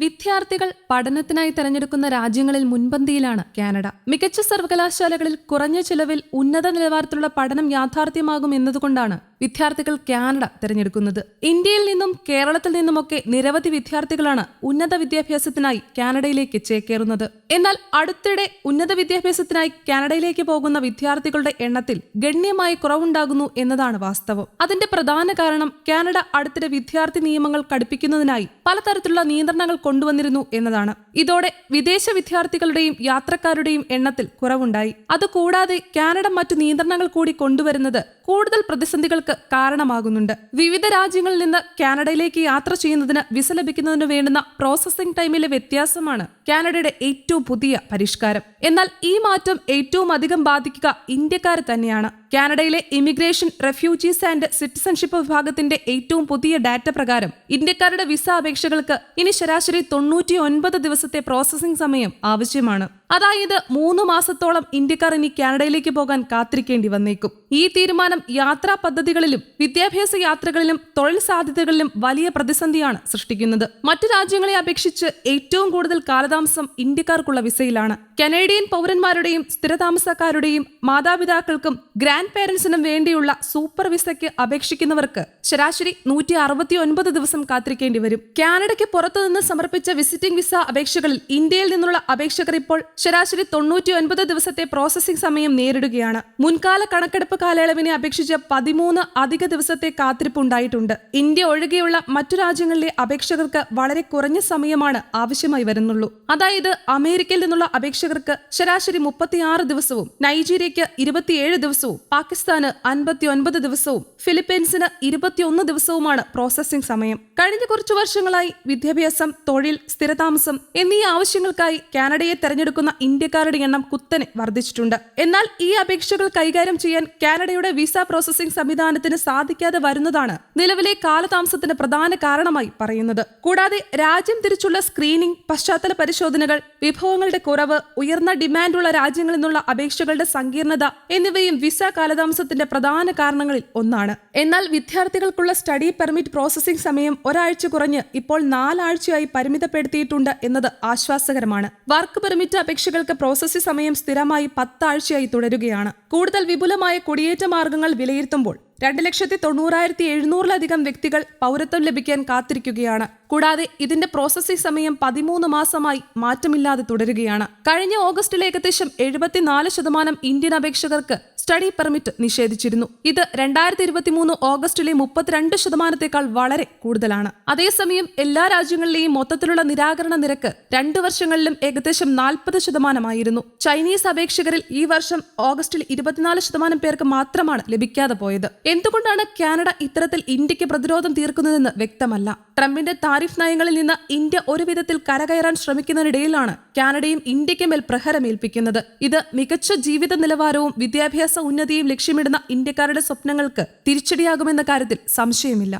വിദ്യാർത്ഥികൾ പഠനത്തിനായി തെരഞ്ഞെടുക്കുന്ന രാജ്യങ്ങളിൽ മുൻപന്തിയിലാണ് കാനഡ. മികച്ച സർവകലാശാലകളിൽ കുറഞ്ഞ ചിലവിൽ ഉന്നത നിലവാരത്തിലുള്ള പഠനം യാഥാർത്ഥ്യമാകും എന്നതുകൊണ്ടാണ് വിദ്യാർത്ഥികൾ കാനഡ തിരഞ്ഞെടുക്കുന്നത്. ഇന്ത്യയിൽ നിന്നും കേരളത്തിൽ നിന്നുമൊക്കെ നിരവധി വിദ്യാർത്ഥികളാണ് ഉന്നത വിദ്യാഭ്യാസത്തിനായി കാനഡയിലേക്ക് ചേക്കേറുന്നത്. എന്നാൽ അടുത്തിടെ ഉന്നത വിദ്യാഭ്യാസത്തിനായി കാനഡയിലേക്ക് പോകുന്ന വിദ്യാർത്ഥികളുടെ എണ്ണത്തിൽ ഗണ്യമായി കുറവുണ്ടാകുന്നു എന്നതാണ് വാസ്തവം. അതിന്റെ പ്രധാന കാരണം കാനഡ അടുത്തിടെ വിദ്യാർത്ഥി നിയമങ്ങൾ കടുപ്പിക്കുന്നതിനായി പലതരത്തിലുള്ള നിയന്ത്രണങ്ങൾ കൊണ്ടുവന്നിരുന്നു എന്നതാണ്. ഇതോടെ വിദേശ വിദ്യാർത്ഥികളുടെയും യാത്രക്കാരുടെയും എണ്ണത്തിൽ കുറവുണ്ടായി. അതുകൂടാതെ കാനഡ മറ്റു നിയന്ത്രണങ്ങൾ കൂടി കൊണ്ടുവരുന്നത് കൂടുതൽ പ്രതിസന്ധികൾക്ക് കാരണമാകുന്നുണ്ട്. വിവിധ രാജ്യങ്ങളിൽ നിന്ന് കാനഡയിലേക്ക് യാത്ര ചെയ്യുന്നതിന് വിസ ലഭിക്കുന്നതിന് വേണ്ടുന്ന പ്രോസസ്സിംഗ് ടൈമിലെ വ്യത്യാസമാണ് കാനഡയുടെ ഏറ്റവും പുതിയ പരിഷ്കാരം. എന്നാൽ ഈ മാറ്റം ഏറ്റവും അധികം ബാധിക്കുക ഇന്ത്യക്കാരെ തന്നെയാണ്. കാനഡയിലെ ഇമിഗ്രേഷൻ റെഫ്യൂജീസ് ആൻഡ് സിറ്റിസൺഷിപ്പ് വിഭാഗത്തിന്റെ ഏറ്റവും പുതിയ ഡാറ്റ പ്രകാരം ഇന്ത്യക്കാരുടെ വിസ അപേക്ഷകൾക്ക് ഇനി ശരാശരി തൊണ്ണൂറ്റി ഒൻപത് ദിവസത്തെ പ്രോസസ്സിംഗ് സമയം ആവശ്യമാണ്. അതായത് മൂന്ന് മാസത്തോളം ഇന്ത്യക്കാർ ഇനി കാനഡയിലേക്ക് പോകാൻ കാത്തിരിക്കേണ്ടി വന്നേക്കും. ഈ തീരുമാനം യാത്രാ പദ്ധതികളിലും വിദ്യാഭ്യാസ യാത്രകളിലും തൊഴിൽ സാധ്യതകളിലും വലിയ പ്രതിസന്ധിയാണ് സൃഷ്ടിക്കുന്നത്. മറ്റു രാജ്യങ്ങളെ അപേക്ഷിച്ച് ഏറ്റവും കൂടുതൽ കാലതാമസം ഇന്ത്യക്കാർക്കുള്ള വിസയിലാണ്. കനേഡിയൻ പൗരന്മാരുടെയും സ്ഥിരതാമസക്കാരുടെയും മാതാപിതാക്കൾക്കും ഗ്രാൻഡ് പേരൻസിനും വേണ്ടിയുള്ള സൂപ്പർ വിസയ്ക്ക് അപേക്ഷിക്കുന്നവർക്ക് ശരാശരി നൂറ്റി അറുപത്തി ഒൻപത് ദിവസം കാത്തിരിക്കേണ്ടി വരും. കാനഡയ്ക്ക് പുറത്തുനിന്ന് സമർപ്പിച്ച വിസിറ്റിംഗ് വിസ അപേക്ഷകളിൽ ഇന്ത്യയിൽ നിന്നുള്ള അപേക്ഷകർ ഇപ്പോൾ ശരാശരി തൊണ്ണൂറ്റി ഒൻപത് ദിവസത്തെ പ്രോസസ്സിംഗ് സമയം നേരിടുകയാണ്. മുൻകാല കണക്കെടുപ്പ് കാലയളവിനെ അപേക്ഷിച്ച് പതിമൂന്ന് അധിക ദിവസത്തെ കാത്തിരിപ്പ് ഉണ്ടായിട്ടുണ്ട്. ഇന്ത്യ ഒഴികെയുള്ള മറ്റു രാജ്യങ്ങളിലെ അപേക്ഷകർക്ക് വളരെ കുറഞ്ഞ സമയമാണ് ആവശ്യമായി വരുന്നുള്ളൂ. അതായത് അമേരിക്കയിൽ നിന്നുള്ള അപേക്ഷകർക്ക് ശരാശരി മുപ്പത്തിയാറ് ദിവസവും നൈജീരിയയ്ക്ക് ഇരുപത്തിയേഴ് ദിവസവും പാകിസ്ഥാന് അൻപത്തിയൊൻപത് ദിവസവും ഫിലിപ്പീൻസിന് ഇരുപത്തിയൊന്ന് ദിവസവുമാണ് പ്രോസസ്സിംഗ് സമയം. കഴിഞ്ഞ കുറച്ചു വർഷങ്ങളായി വിദ്യാഭ്യാസം തൊഴിൽ സ്ഥിരതാമസം എന്നീ ആവശ്യങ്ങൾക്കായി കാനഡയെ തെരഞ്ഞെടുക്കുന്ന ഇന്ത്യക്കാരുടെ എണ്ണം കുത്തനെ വർദ്ധിച്ചിട്ടുണ്ട്. എന്നാൽ ഈ അപേക്ഷകൾ കൈകാര്യം ചെയ്യാൻ കാനഡയുടെ വിസ പ്രോസസ്സിംഗ് സംവിധാനത്തിന് സാധിക്കാതെ വരുന്നതാണ് നിലവിലെ കാലതാമസത്തിന് പ്രധാന കാരണമായി പറയുന്നത്. കൂടാതെ രാജ്യം തിരിച്ചുള്ള സ്ക്രീനിംഗ് പശ്ചാത്തല പരിശോധനകൾ വിഭവങ്ങളുടെ കുറവ് ഉയർന്ന ഡിമാൻഡുള്ള രാജ്യങ്ങളിൽ നിന്നുള്ള അപേക്ഷകളുടെ സങ്കീർണത എന്നിവയും വിസ കാലതാമസത്തിന്റെ പ്രധാന കാരണങ്ങളിൽ ഒന്നാണ്. എന്നാൽ വിദ്യാർത്ഥികൾക്കുള്ള സ്റ്റഡി പെർമിറ്റ് പ്രോസസ്സിംഗ് സമയം ഒരാഴ്ച കുറഞ്ഞ് ഇപ്പോൾ നാലാഴ്ചയായി പരിമിതപ്പെടുത്തിയിട്ടുണ്ട് എന്നത് ആശ്വാസകരമാണ്. വർക്ക് പെർമിറ്റ് അപേക്ഷകൾക്ക് പ്രോസസ്സിംഗ് സമയം സ്ഥിരമായി പത്താഴ്ചയായി തുടരുകയാണ്. കൂടുതൽ വിപുലമായ കുടിയേറ്റ മാർഗങ്ങൾ വിലയിരുത്തുമ്പോൾ രണ്ട് ലക്ഷത്തി തൊണ്ണൂറായിരത്തി എഴുന്നൂറിലധികം വ്യക്തികൾ പൗരത്വം ലഭിക്കാൻ കാത്തിരിക്കുകയാണ്. കൂടാതെ ഇതിന്റെ പ്രോസസ്സിംഗ് സമയം പതിമൂന്ന് മാസമായി മാറ്റമില്ലാതെ തുടരുകയാണ്. കഴിഞ്ഞ ഓഗസ്റ്റിൽ ഏകദേശം എഴുപത്തിനാല് ശതമാനം ഇന്ത്യൻ അപേക്ഷകർക്ക് സ്റ്റഡി പെർമിറ്റ് നിഷേധിച്ചിരുന്നു. ഇത് രണ്ടായിരത്തി ഇരുപത്തിമൂന്ന് ഓഗസ്റ്റിലെ മുപ്പത്തിരണ്ട് ശതമാനത്തേക്കാൾ വളരെ കൂടുതലാണ്. അതേസമയം എല്ലാ രാജ്യങ്ങളിലെയും മൊത്തത്തിലുള്ള നിരാകരണ നിരക്ക് രണ്ട് വർഷങ്ങളിലും ഏകദേശം നാൽപ്പത് ശതമാനമായിരുന്നു. ചൈനീസ് അപേക്ഷകരിൽ ഈ വർഷം ഓഗസ്റ്റിൽ ഇരുപത്തിനാല് ശതമാനം പേർക്ക് മാത്രമാണ് ലഭിക്കാതെ പോയത്. എന്തുകൊണ്ടാണ് കാനഡ ഇത്തരത്തിൽ ഇന്ത്യയ്ക്ക് പ്രതിരോധം തീർക്കുന്നതെന്ന് വ്യക്തമല്ല. ട്രംപിന്റെ താരിഫ് നയങ്ങളിൽ നിന്ന് ഇന്ത്യ ഒരു വിധത്തിൽ കരകയറാൻ ശ്രമിക്കുന്നതിനിടയിലാണ് കാനഡയും ഇന്ത്യയ്ക്ക് മേൽ പ്രഹരമേൽപ്പിക്കുന്നത് ഇത് മികച്ച ജീവിത നിലവാരവും വിദ്യാഭ്യാസ ഉന്നതിയും ലക്ഷ്യമിടുന്ന ഇന്ത്യക്കാരുടെ സ്വപ്നങ്ങൾക്ക് തിരിച്ചടിയാകുമെന്ന കാര്യത്തിൽ സംശയമില്ല.